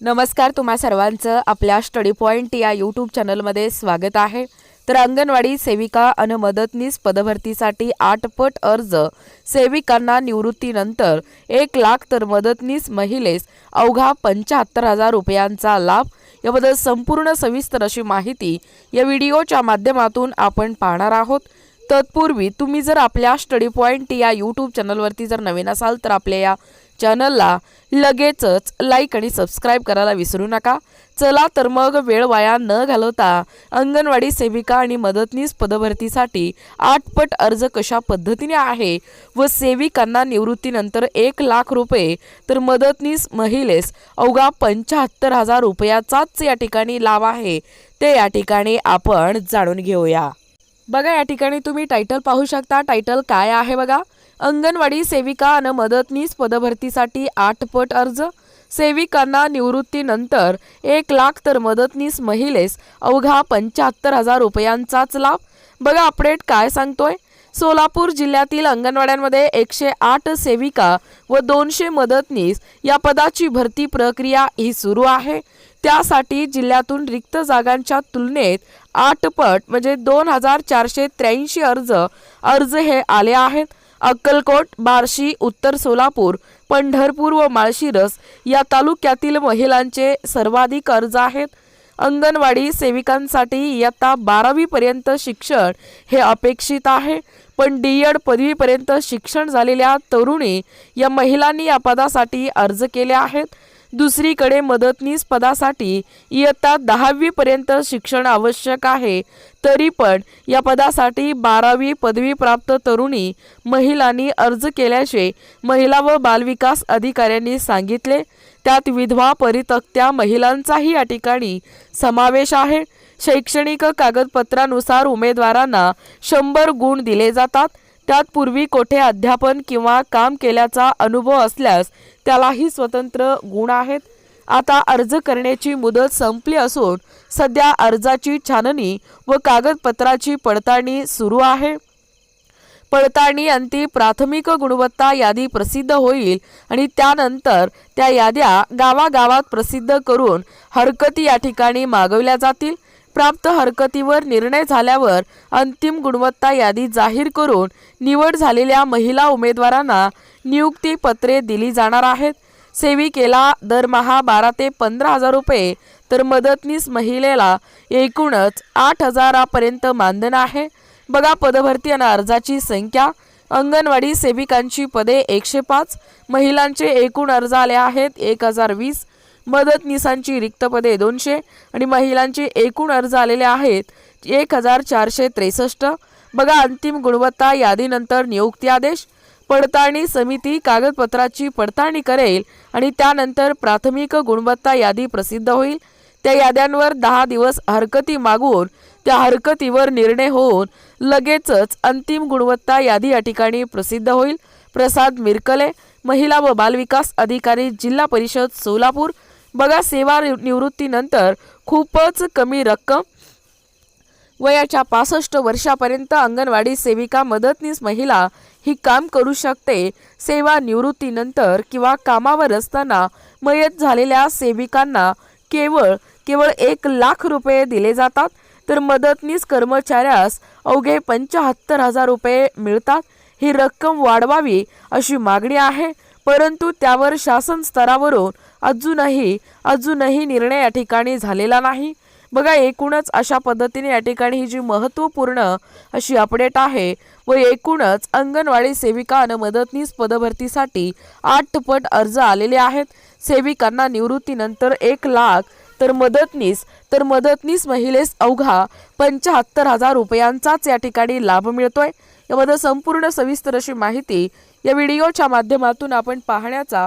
नमस्कार तुम्हा सर्वांचं आपल्या स्टडी पॉईंट या यूट्यूब चॅनलमध्ये स्वागत आहे. तर अंगणवाडी सेविका आणि मदतनीस पदभरतीसाठी आठपट अर्ज. सेविकांना निवृत्तीनंतर एक लाख तर मदतनीस महिलेस अवघा पंच्याहत्तर हजार रुपयांचा लाभ. याबद्दल संपूर्ण सविस्तर अशी माहिती या व्हिडिओच्या माध्यमातून आपण पाहणार आहोत. तत्पूर्वी तुम्ही जर आपल्या स्टडी पॉईंट या यूट्यूब चॅनलवरती जर नवीन असाल तर आपल्या या चॅनलला लगेचच लाईक आणि सबस्क्राईब करायला विसरू नका. चला तर मग वेळ वाया न घालवता अंगणवाडी सेविका आणि मदतनीस पदभरतीसाठी आठपट अर्ज कशा पद्धतीने आहे व सेविकांना निवृत्तीनंतर एक लाख रुपये तर मदतनीस महिलेस अवघा पंच्याहत्तर हजार रुपयाचाच या ठिकाणी लाभ आहे. ते या ठिकाणी आपण जाणून घेऊया. बघा या ठिकाणी तुम्ही टायटल पाहू शकता. टायटल काय आहे बघा? अंगणवाडी सेविका आणि मदतनीस पदभरतीसाठी आठ पट अर्ज. सेविकांना निवृत्तीनंतर एक लाख तर मदतनीस महिलेस अवघा पंच्याहत्तर हजार रुपयांचाच लाभ. बघा अपडेट काय सांगतोय. सोलापूर जिल्ह्यातील अंगणवाड्यांमध्ये एकशे आठ सेविका व दोनशे मदतनीस या पदाची भरती प्रक्रिया ही सुरू आहे. त्यासाठी जिल्ह्यातून रिक्त जागांच्या तुलनेत आठ पट म्हणजे दोन हजार चारशे त्र्याऐंशी अर्ज अर्ज हे आले आहेत. अक्कलकोट बार्शी उत्तर सोलापूर पंढरपूर व माळशिरस या तालुक्यातील महिलांचे सर्वाधिक अर्ज आहेत. अंगणवाडी सेविकांसाठी इयत्ता बारावीपर्यंत शिक्षण हे अपेक्षित आहे. पण डी एड पदवीपर्यंत शिक्षण झालेल्या तरुणी या महिलांनी या पदासाठी अर्ज केले आहेत. दुसरीकडे मदतनीस पदासाठी इयत्ता दहावीपर्यंत शिक्षण आवश्यक आहे. तरी पण या पदासाठी बारावी पदवीप्राप्त तरुणी महिलांनी अर्ज केल्याचे महिला व बालविकास अधिकाऱ्यांनी सांगितले. त्यात विधवा परितक्त्या महिलांचाही या ठिकाणी समावेश आहे. शैक्षणिक कागदपत्रानुसार उमेदवारांना शंभर गुण दिले जातात. त्यात पूर्वी कोठे अध्यापन किंवा काम केल्याचा अनुभव असल्यास त्यालाही स्वतंत्र गुण आहेत. आता अर्ज करण्याची मुदत संपली असून सध्या अर्जाची छाननी व कागदपत्राची पडताळणी सुरू आहे. पडताळणी अंती प्राथमिक गुणवत्ता यादी प्रसिद्ध होईल आणि त्यानंतर त्या याद्या गावागावात प्रसिद्ध करून हरकती या ठिकाणी मागवल्या जातील. प्राप्त हरकतीवर निर्णय झाल्यावर अंतिम गुणवत्ता यादी जाहीर करून निवड झालेल्या महिला उमेदवारांना नियुक्ती पत्रे दिली जाणार आहेत. सेविकेला दरमहा बारा ते पंधरा हजार रुपये तर मदतनीस महिलेला एकूणच आठ हजारापर्यंत मानधन आहे. बघा पदभरती आणि अर्जाची संख्या. अंगणवाडी सेविकांची पदे एकशे पाच महिलांचे एकूण अर्ज आले आहेत एक हजार वीस मदतनीसांची रिक्त पदे दोनशे आणि महिलांचे एकूण अर्ज आलेले आहेत एक हजार चारशे त्रेसष्ट. बघा अंतिम गुणवत्ता यादीनंतर नियुक्ती आदेश पडताळणी समिती कागदपत्राची पडताळणी करेल आणि त्यानंतर प्राथमिक गुणवत्ता यादी प्रसिद्ध होईल. त्या याद्यांवर दहा दिवस हरकती मागून त्या हरकतीवर निर्णय होऊन लगेचच अंतिम गुणवत्ता यादी या ठिकाणी प्रसिद्ध होईल. प्रसाद मिरकले महिला व बालविकास अधिकारी जिल्हा परिषद सोलापूर बघा सेवा निवृत्तीनंतर खूपच कमी रक्कम. वयाच्या पासष्ट वर्षापर्यंत अंगणवाडी सेविका मदतनीस महिला ही काम करू शकते. सेवा निवृत्तीनंतर किंवा कामावर असताना मयत झालेल्या सेविकांना केवळ केवळ एक लाख रुपये दिले जातात. तर मदतनीस कर्मचाऱ्यास अवघे पंच्याहत्तर हजार रुपये मिळतात. ही रक्कम वाढवावी अशी मागणी आहे परंतु त्यावर शासन स्तरावरून अजूनही अजूनही निर्णय या ठिकाणी झालेला नाही. बघा एकूणच अशा पद्धतीने या ठिकाणी ही जी महत्त्वपूर्ण अशी अपडेट आहे व एकूणच अंगणवाडी सेविका आणि मदतनीस पदभरतीसाठी आठ पट अर्ज आलेले आहेत. सेविकांना निवृत्तीनंतर एक लाख तर मदतनीस तर मदतनीस महिलेस अवघा पंच्याहत्तर हजार रुपयांचाच या ठिकाणी लाभ मिळतोय. यामध्ये संपूर्ण सविस्तर अशी माहिती या व्हिडिओच्या माध्यमातून आपण पाहण्याचा